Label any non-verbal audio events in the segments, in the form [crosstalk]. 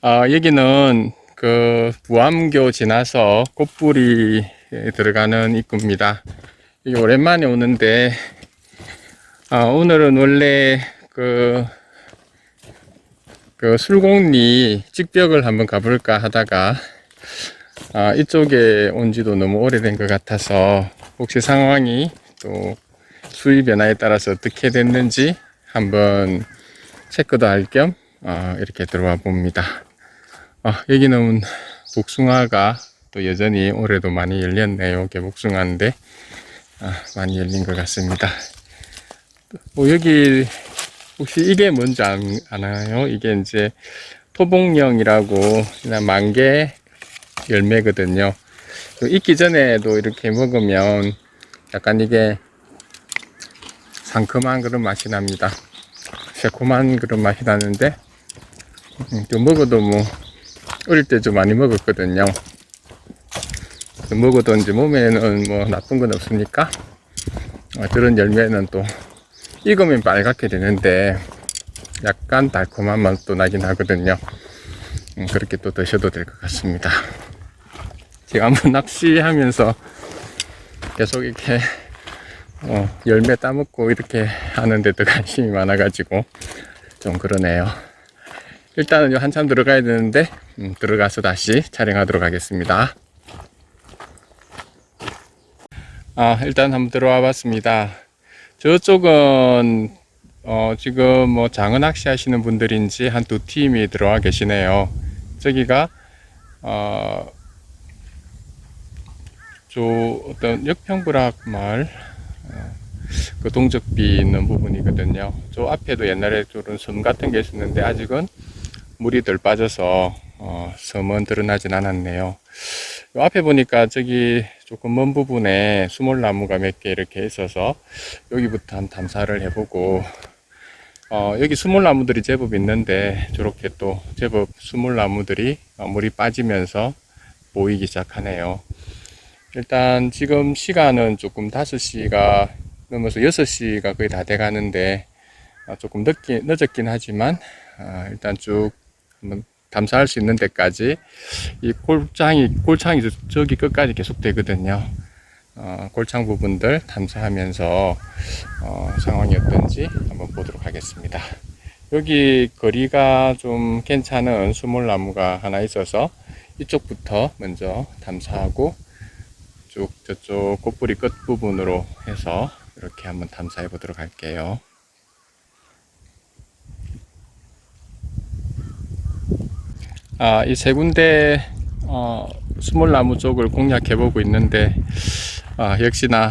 아, 여기는 그 부암교 지나서 꽃불이 들어가는 입구입니다. 여기 오랜만에 오는데, 아, 오늘은 원래 그, 그 술곡리 직벽을 한번 가볼까 하다가, 아, 이쪽에 온 지도 너무 오래된 것 같아서, 혹시 상황이 또 수위 변화에 따라서 어떻게 됐는지 한번 체크도 할 겸, 어, 이렇게 들어와 봅니다. 아, 여기는 복숭아가 또 여전히 올해도 많이 열렸네요. 개복숭아인데, 아, 많이 열린 것 같습니다. 뭐, 여기, 혹시 이게 뭔지 안, 아나요? 이게 이제 토봉령이라고, 그냥 만개 열매거든요. 그 익기 전에도 이렇게 먹으면 약간 이게 상큼한 그런 맛이 납니다. 새콤한 그런 맛이 나는데, 음, 또 먹어도 뭐, 어릴 때 좀 많이 먹었거든요. 그 먹어도 이제 몸에는 뭐 나쁜 건 없으니까, 어, 그런 열매는 또 익으면 빨갛게 되는데, 약간 달콤한 맛도 나긴 하거든요. 음, 그렇게 또 드셔도 될 것 같습니다. 제가 한번 [laughs] 낚시하면서 계속 이렇게 어, 열매 따먹고 이렇게 하는데 더 관심이 많아가지고 좀 그러네요. 일단은 요 한참 들어가야 되는데 음, 들어가서 다시 촬영하도록 하겠습니다. 아 일단 한번 들어와 봤습니다. 저쪽은 어, 지금 뭐 장어 낚시 하시는 분들인지 한 두 팀이 들어와 계시네요. 저기가 어, 저 어떤 역평부락 마을 그 동적비 있는 부분이거든요. 저 앞에도 옛날에 저런 섬 같은 게 있었는데 아직은 물이 덜 빠져서 어, 섬은 드러나진 않았네요. 요 앞에 보니까 저기 조금 먼 부분에 수몰나무가 몇 개 이렇게 있어서 여기부터 한 탐사를 해보고 어, 여기 수몰나무들이 제법 있는데 저렇게 또 제법 수몰나무들이 어, 물이 빠지면서 보이기 시작하네요. 일단 지금 시간은 조금 5시가 넘어서 6시가 거의 다 돼 가는데 아, 조금 늦긴, 늦었긴 하지만 아, 일단 쭉 한번 탐사할 수 있는 데까지 이 골창이 골창이 저- 저기 끝까지 계속 되거든요. 어, 골창 부분들 탐사하면서 어, 상황이 어떤지 한번 보도록 하겠습니다. 여기 거리가 좀 괜찮은 수몰나무가 하나 있어서 이쪽부터 먼저 탐사하고 쭉 저쪽 꽃뿌리 끝 부분으로 해서 이렇게 한번 탐사해 보도록 할게요. 아, 이 세 군데 어, 수몰나무 쪽을 공략해 보고 있는데 아, 역시나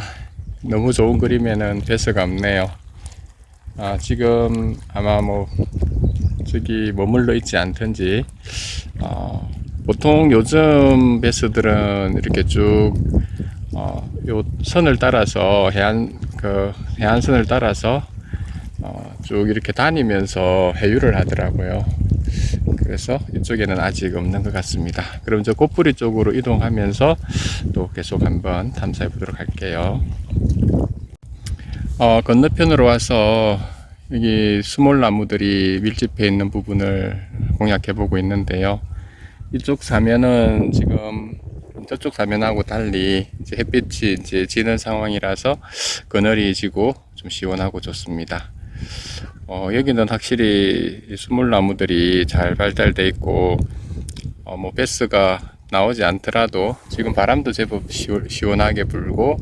너무 좋은 그림에는 배서가 없네요. 아, 지금 아마 뭐 저기 머물러 있지 않든지 어, 보통 요즘 베스들은 이렇게 쭉 어, 요 선을 따라서 해안 그 해안선을 따라서 어, 쭉 이렇게 다니면서 해유를 하더라고요. 그래서 이쪽에는 아직 없는 것 같습니다. 그럼 저 꽃뿌리 쪽으로 이동하면서 또 계속 한번 탐사해 보도록 할게요. 어, 건너편으로 와서 여기 수몰나무들이 밀집해 있는 부분을 공략해 보고 있는데요. 이쪽 사면은 지금 저쪽 사면하고 달리 이제 햇빛이 이제 지는 상황이라서 그늘이 지고 좀 시원하고 좋습니다. 어, 여기는 확실히 이 수몰나무들이 잘 발달돼 있고 어, 뭐 베스가 나오지 않더라도 지금 바람도 제법 시원, 시원 하게 불고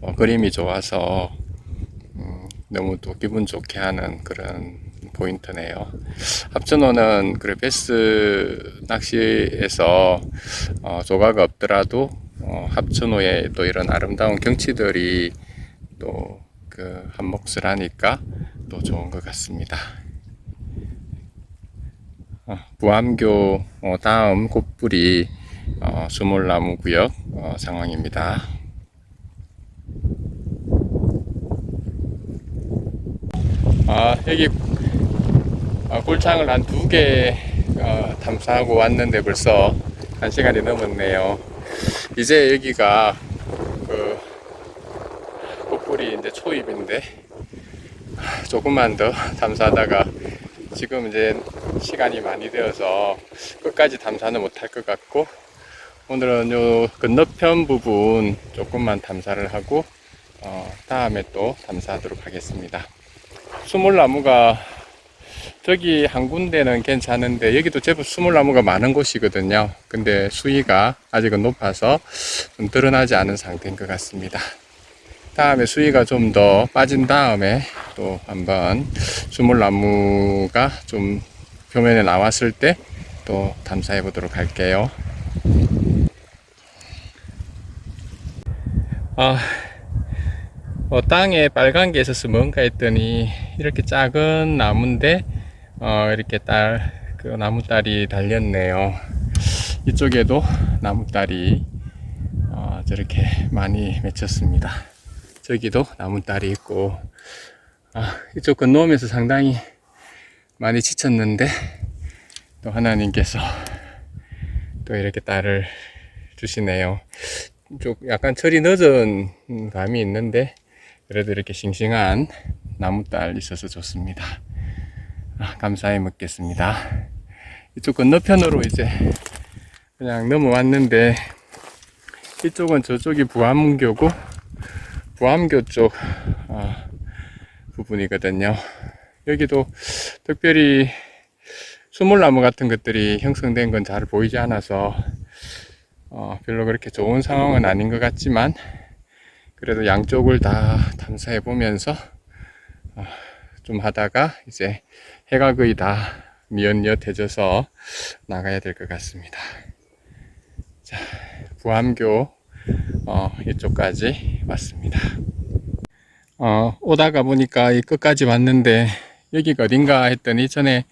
어, 그림이 좋아서 음, 너무 또 기분 좋게 하는 그런 포인트네요. 합천호는 그래 베스 낚시에서 어, 조가가 없더라도 어, 합천호의 또 이런 아름다운 경치들이 또 그 한몫을 하니까 또 좋은 것 같습니다. 어, 부암교 어, 다음 꽃뿌리 어, 수몰나무 구역 어, 상황입니다. 아 여기 아, 골창을 한 두개 어, 탐사하고 왔는데 벌써 한 시간이 넘었네요. 이제 여기가 그 꽃뿌리 이제 초입인데 조금만 더 탐사하다가 지금 이제 시간이 많이 되어서 끝까지 탐사는 못할 것 같고 오늘은 요 건너편 부분 조금만 탐사를 하고 어, 다음에 또 탐사하도록 하겠습니다. 수몰나무가 저기 한 군데는 괜찮은데 여기도 제법 수몰나무가 많은 곳이거든요. 근데 수위가 아직은 높아서 좀 드러나지 않은 상태인 것 같습니다. 다음에 수위가 좀 더 빠진 다음에 또 한번 수몰나무가 좀 표면에 나왔을 때또 탐사해 보도록 할게요. 아, 어, 땅에 빨간 게 있어서 뭔가 했더니 이렇게 작은 나무인데 어, 이렇게 딸, 그 나무딸이 달렸네요. 이쪽에도 나무딸이 어, 저렇게 많이 맺혔습니다. 저기도 나무딸이 있고 아, 이쪽 건너오면서 상당히 많이 지쳤는데 또 하나님께서 또 이렇게 딸을 주시네요. 좀 약간 철이 늦은 감이 있는데 그래도 이렇게 싱싱한 나무딸 있어서 좋습니다. 아, 감사히 먹겠습니다. 이쪽 건너편으로 이제 그냥 넘어왔는데 이쪽은 저쪽이 부암교고 부암교 쪽 아, 부분이거든요. 여기도 특별히 수몰나무 같은 것들이 형성된 건 잘 보이지 않아서 어, 별로 그렇게 좋은 상황은 아닌 것 같지만 그래도 양쪽을 다 탐사해 보면서 어, 좀 하다가 이제 해가 거의 다 미연엿해져서 나가야 될 것 같습니다. 자, 부암교 어, 이쪽까지 왔습니다. 어, 오다가 보니까 이 끝까지 왔는데 여기가 어딘가 했더니 전에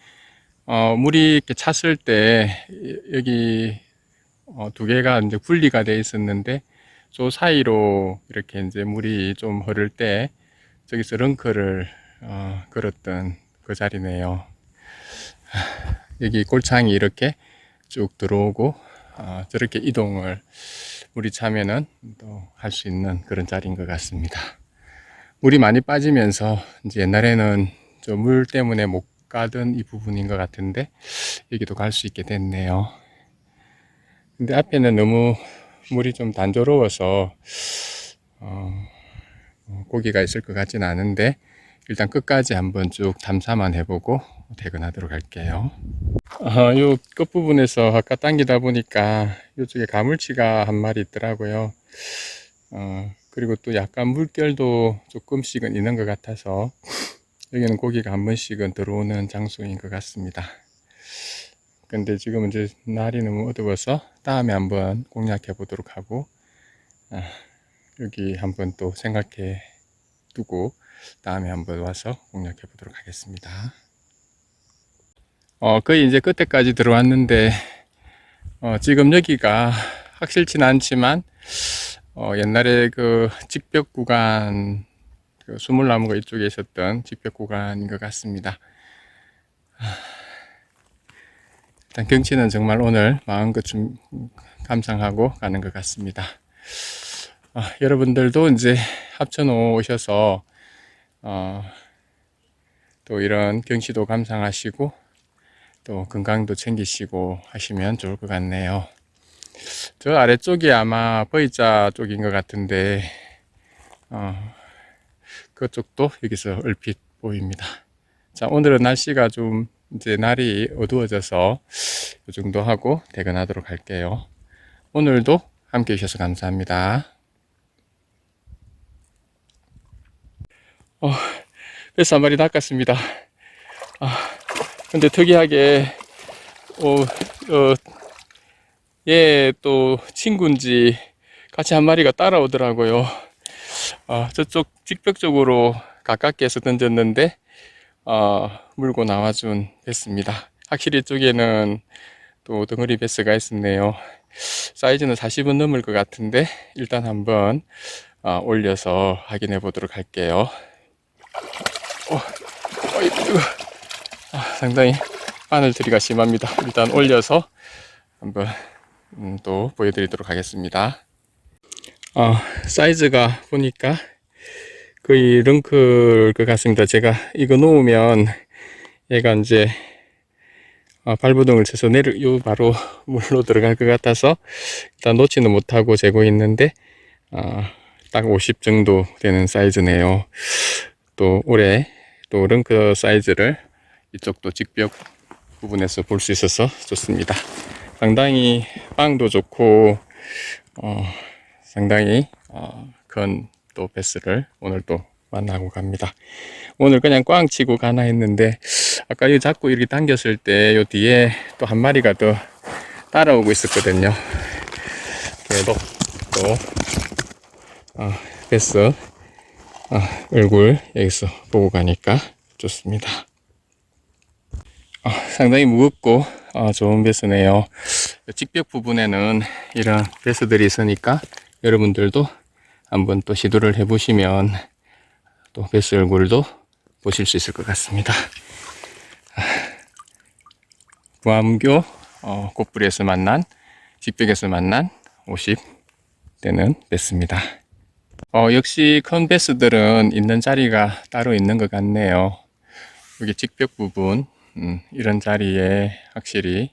어, 물이 이렇게 찼을 때 여기 어, 두 개가 이제 분리가 돼 있었는데 저 사이로 이렇게 이제 물이 좀 흐를 때 저기서 렁크를 어, 걸었던 그 자리네요. 여기 골창이 이렇게 쭉 들어오고 어, 저렇게 이동을 물이 차면은 또할 수 있는 그런 자리인 것 같습니다. 물이 많이 빠지면서 이제 옛날에는 저 물 때문에 못 가던 이 부분인 것 같은데 여기도 갈 수 있게 됐네요. 근데 앞에는 너무 물이 좀 단조로워서 어, 어, 고기가 있을 것 같진 않은데 일단 끝까지 한번 쭉 탐사만 해보고 퇴근하도록 할게요. 아, 요 끝부분에서 아까 당기다 보니까 이쪽에 가물치가 한 마리 있더라고요. 어, 그리고 또 약간 물결도 조금씩은 있는 것 같아서 여기는 고기가 한 번씩은 들어오는 장소인 것 같습니다. 근데 지금 이제 날이 너무 어두워서 다음에 한번 공략해 보도록 하고 아, 여기 한번 또 생각해 두고 다음에 한번 와서 공략해 보도록 하겠습니다. 어, 거의 이제 끝에까지 들어왔는데 어, 지금 여기가 확실치는 않지만 어, 옛날에 그 직벽 구간 그 수물나무가 이쪽에 있었던 직벽 구간인 것 같습니다. 일단 경치는 정말 오늘 마음껏 좀 감상하고 가는 것 같습니다. 아, 여러분들도 이제 합천 오셔서 어, 또 이런 경치도 감상하시고 또 건강도 챙기시고 하시면 좋을 것 같네요. 저 아래쪽이 아마 V자 쪽인 것 같은데 어, 그쪽도 여기서 얼핏 보입니다. 자 오늘은 날씨가 좀 이제 날이 어두워져서 이 정도 하고 퇴근하도록 할게요. 오늘도 함께 해주셔서 감사합니다. 어, 뱃한 마리 낚았습니다. 아, 근데 특이하게, 어, 어, 얘또 친구인지 같이 한 마리가 따라오더라고요. 아, 저쪽 직벽 쪽으로 가깝게 해서 던졌는데, 어, 물고 나와준 뱃습니다. 확실히 이쪽에는 또 덩어리 베스가 있었네요. 사이즈는 40은 넘을 것 같은데 일단 한번 어, 올려서 확인해 보도록 할게요. 어, 어, 이거 아, 상당히 바늘들이가 심합니다. 일단 올려서 한번 음, 또 보여드리도록 하겠습니다. 어, 사이즈가 보니까 거의 렁클 것 같습니다. 제가 이거 놓으면 얘가 이제 어, 발부등을 쳐서 내려, 요 바로 [laughs] 물로 들어갈 것 같아서 일단 놓지는 못하고 재고 있는데, 어, 딱50 정도 되는 사이즈네요. 또 올해 또 렁크 사이즈를 이쪽도 직벽 부분에서 볼 수 있어서 좋습니다. 상당히 빵도 좋고, 어, 상당히 어, 큰또 베스를 오늘 또 만나고 갑니다. 오늘 그냥 꽝 치고 가나 했는데 아까 이 잡고 이렇게 당겼을 때 요 뒤에 또 한 마리가 더 따라오고 있었거든요. 그래도 또 어, 베스 어, 얼굴 여기서 보고 가니까 좋습니다. 어, 상당히 무겁고 어, 좋은 베스네요. 직벽 부분에는 이런 베스들이 있으니까 여러분들도 한번 또 시도를 해보시면 또 베스 얼굴도 보실 수 있을 것 같습니다. 아, 부암교 어, 꽃뿌리에서 만난 직벽에서 만난 50대는 베스입니다. 어, 역시 큰 베스들은 있는 자리가 따로 있는 것 같네요. 여기 직벽 부분 음, 이런 자리에 확실히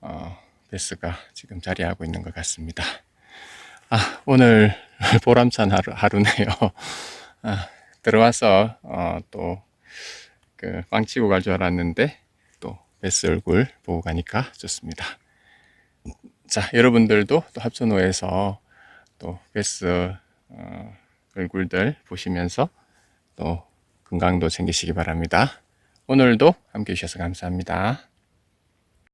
어, 베스가 지금 자리하고 있는 것 같습니다. 아, 오늘 [laughs] 보람찬 하루, 하루네요. [laughs] 아, 들어와서 어, 또그 빵치고 갈 줄 알았는데 또 베스 얼굴 보고 가니까 좋습니다. 자, 여러분들도 또 합천호에서 또 베스 어, 얼굴들 보시면서 또 건강도 챙기시기 바랍니다. 오늘도 함께 해주셔서 감사합니다.